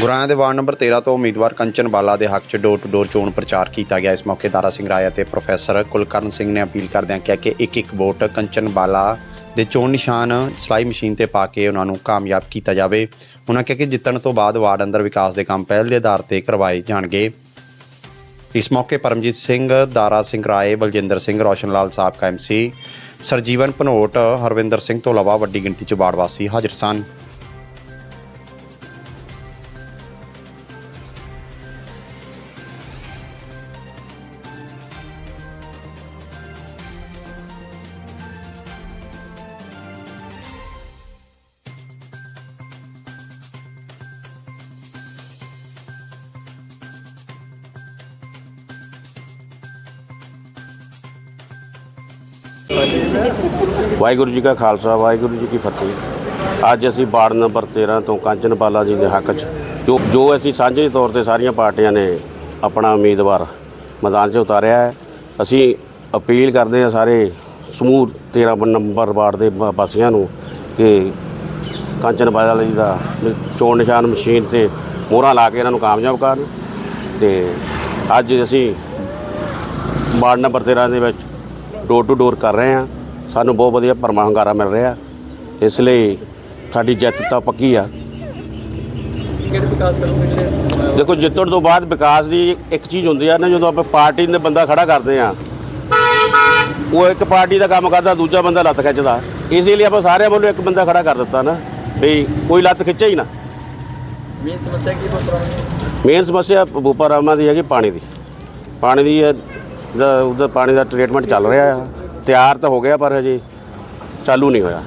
ਗੁਰਾਇਆ ਦੇ ward number 13 ਤੋਂ ਉਮੀਦਵਾਰ ਕੰਚਨ ਬਾਲਾ ਦੇ ਹੱਕ 'ਚ ਡੋਰ ਟੂ ਡੋਰ ਚੋਣ ਪ੍ਰਚਾਰ ਕੀਤਾ ਗਿਆ। ਇਸ ਮੌਕੇ ਦਾਰਾ ਸਿੰਘ ਰਾਏ ਅਤੇ ਪ੍ਰੋਫੈਸਰ ਕੁਲਕਰਨ ਸਿੰਘ ਨੇ ਅਪੀਲ ਕਰਦਿਆਂ ਕਿਹਾ ਕਿ ਇੱਕ ਇੱਕ ਵੋਟ ਕੰਚਨ ਬਾਲਾ ਦੇ ਚੋਣ ਨਿਸ਼ਾਨ ਸਲਾਈ ਮਸ਼ੀਨ ਤੇ ਪਾ ਕੇ ਉਹਨਾਂ ਨੂੰ ਕਾਮਯਾਬ ਕੀਤਾ ਜਾਵੇ। ਉਹਨਾਂ ਕਿਹਾ ਕਿ ਜਿੱਤਣ ਤੋਂ ਬਾਅਦ ਵਾਰਡ ਅੰਦਰ ਵਿਕਾਸ ਦੇ ਕੰਮ ਪਹਿਲ ਦੇ ਆਧਾਰ ਤੇ ਕਰਵਾਏ ਜਾਣਗੇ। ਇਸ ਮੌਕੇ ਪਰਮਜੀਤ ਸਿੰਘ, ਦਾਰਾ ਸਿੰਘ ਰਾਏ, ਬਲਜਿੰਦਰ ਸਿੰਘ, ਰੋਸ਼ਨ ਲਾਲ ਸਾਹਿਬ ਸਾਬਕਾ ਐਮਸੀ ਸਰਜੀਵਨ ਭਨੋਟ, ਹਰਵਿੰਦਰ ਸਿੰਘ ਤੋਂ ਇਲਾਵਾ ਵੱਡੀ ਗਿਣਤੀ 'ਚ ਵਾਰਡ ਵਾਸੀ ਹਾਜ਼ਰ ਸਨ। ਵਾਹਿਗੁਰੂ ਜੀ ਕਾ ਖਾਲਸਾ, ਵਾਹਿਗੁਰੂ ਜੀ ਕੀ ਫਤਿਹ। ਅੱਜ ਅਸੀਂ ਵਾਰਡ ਨੰਬਰ 13 ਤੋਂ ਕਾਂਚਨ ਬਾਲਾ ਜੀ ਦੇ ਹੱਕ 'ਚ, ਜੋ ਜੋ ਅਸੀਂ ਸਾਂਝੇ ਤੌਰ ਤੇ ਸਾਰੀਆਂ ਪਾਰਟੀਆਂ ਨੇ ਆਪਣਾ ਉਮੀਦਵਾਰ ਮੈਦਾਨ 'ਚ ਉਤਾਰਿਆ ਹੈ। ਅਸੀਂ ਅਪੀਲ ਕਰਦੇ ਹਾਂ ਸਾਰੇ ਸਮੂਹ 13 ਨੰਬਰ ਵਾਰਡ ਦੇ ਵਾ- ਵਾਸੀਆਂ ਨੂੰ ਕਿ ਕਾਂਚਨ ਬਾਲਾ ਜੀ ਦਾ ਚੋਣ ਨਿਸ਼ਾਨ ਮਸ਼ੀਨ ਤੇ ਮੋਹਰਾਂ ਲਾ ਕੇ ਇਹਨਾਂ ਨੂੰ ਕਾਮਯਾਬ ਕਰਨ ਤੇ ਅੱਜ ਅਸੀਂ ਵਾਰਡ ਨੰਬਰ 13 ਦੇ ਵਿੱਚ ਡੋਰ ਟੂ ਡੋਰ ਕਰ ਰਹੇ ਹਾਂ। ਸਾਨੂੰ ਬਹੁਤ ਵਧੀਆ ਭਰਮਾ ਹੰਗਾਰਾ ਮਿਲ ਰਿਹਾ। ਇਸ ਲਈ ਸਾਡੀ ਜਿੱਤ ਤਾਂ ਪੱਕੀ ਆ। ਕਿਹੜੇ ਵਿਕਾਸ ਕਰੋਗੇ ਜਿਹੜੇ ਦੇਖੋ ਜਿੱਤਣ ਤੋਂ ਬਾਅਦ ਵਿਕਾਸ ਦੀ ਇੱਕ ਚੀਜ਼ ਹੁੰਦੀ ਆ ਨਾ ਜਦੋਂ ਆਪਾਂ ਪਾਰਟੀ ਦੇ ਬੰਦਾ ਖੜਾ ਕਰਦੇ ਆ ਉਹ ਇੱਕ ਪਾਰਟੀ ਦਾ ਕੰਮ ਕਰਦਾ ਦੂਜਾ ਬੰਦਾ ਲੱਤ ਖਿੱਚਦਾ। ਇਸੇ ਲਈ ਆਪਾਂ ਸਾਰਿਆਂ ਵੱਲੋਂ ਇੱਕ ਬੰਦਾ ਖੜਾ ਕਰ ਦਿੱਤਾ ਨਾ ਵੀ ਕੋਈ ਲੱਤ ਖਿੱਚੇ ਹੀ ਨਾ। ਮੇਨ ਸਮੱਸਿਆ ਕੀ ਪੁੱਤਰਾਂਗੇ ਮੇਨ ਸਮੱਸਿਆ ਬੂਪਾ ਰਾਮਾ ਦੀ ਹੈਗੀ ਪਾਣੀ ਦੀ। ਪਾਣੀ ਦੀ ਹੈ ਉਹਦਾ ਪਾਣੀ ਦਾ ਟ੍ਰੀਟਮੈਂਟ ਚੱਲ ਰਿਹਾ ਆ। ਤਿਆਰ ਤਾਂ ਹੋ ਗਿਆ ਪਰ ਹਜੇ ਚਾਲੂ ਨਹੀਂ ਹੋਇਆ।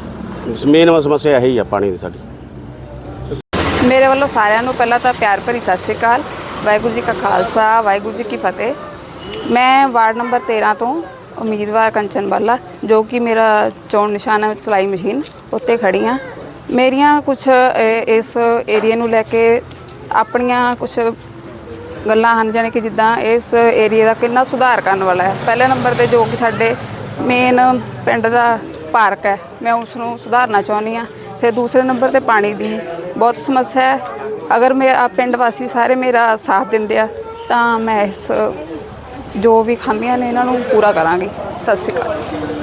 ਮੇਨ ਸਮੱਸਿਆ ਇਹੀ ਆ ਪਾਣੀ ਦੀ ਸਾਡੀ। ਮੇਰੇ ਵੱਲੋਂ ਸਾਰਿਆਂ ਨੂੰ ਪਹਿਲਾਂ ਤਾਂ ਪਿਆਰ ਭਰੀ ਸਤਿ ਸ਼੍ਰੀ ਅਕਾਲ। ਵਾਹਿਗੁਰੂ ਜੀ ਕਾ ਖਾਲਸਾ, ਵਾਹਿਗੁਰੂ ਜੀ ਕੀ ਫਤਿਹ। ਮੈਂ ਵਾਰਡ ਨੰਬਰ 13 ਤੋਂ ਉਮੀਦਵਾਰ ਕੰਚਨ ਬਾਲਾ, ਜੋ ਕਿ ਮੇਰਾ ਚੋਣ ਨਿਸ਼ਾਨ ਹੈ, ਸਲਾਈ ਮਸ਼ੀਨ ਉੱਤੇ ਖੜੀ ਹਾਂ। ਮੇਰੀਆਂ ਕੁਝ ਇਸ ਏਰੀਆ ਨੂੰ ਲੈ ਕੇ ਆਪਣੀਆਂ ਕੁਝ ਗੱਲਾਂ ਹਨ, ਜਾਣੀ ਕਿ ਜਿੱਦਾਂ ਇਸ ਏਰੀਆ ਦਾ ਕਿੰਨਾ ਸੁਧਾਰ ਕਰਨ ਵਾਲਾ ਹੈ। ਪਹਿਲੇ ਨੰਬਰ ਤੇ ਜੋ ਕਿ ਸਾਡੇ ਮੇਨ ਪਿੰਡ ਦਾ ਪਾਰਕ ਹੈ, ਮੈਂ ਉਸ ਨੂੰ ਸੁਧਾਰਨਾ ਚਾਹੁੰਦੀ ਹਾਂ। ਫਿਰ ਦੂਸਰੇ ਨੰਬਰ ਤੇ ਪਾਣੀ ਦੀ ਬਹੁਤ ਸਮੱਸਿਆ ਹੈ। ਅਗਰ ਮੇਰਾ ਪਿੰਡ ਵਾਸੀ ਸਾਰੇ ਮੇਰਾ ਸਾਥ ਦਿੰਦੇ ਆ, ਤਾਂ ਮੈਂ ਇਸ ਜੋ ਵੀ ਖਾਮੀਆਂ ਨੇ ਇਹਨਾਂ ਨੂੰ ਪੂਰਾ ਕਰਾਂਗੀ। ਸਤਿ ਸ਼੍ਰੀ ਅਕਾਲ।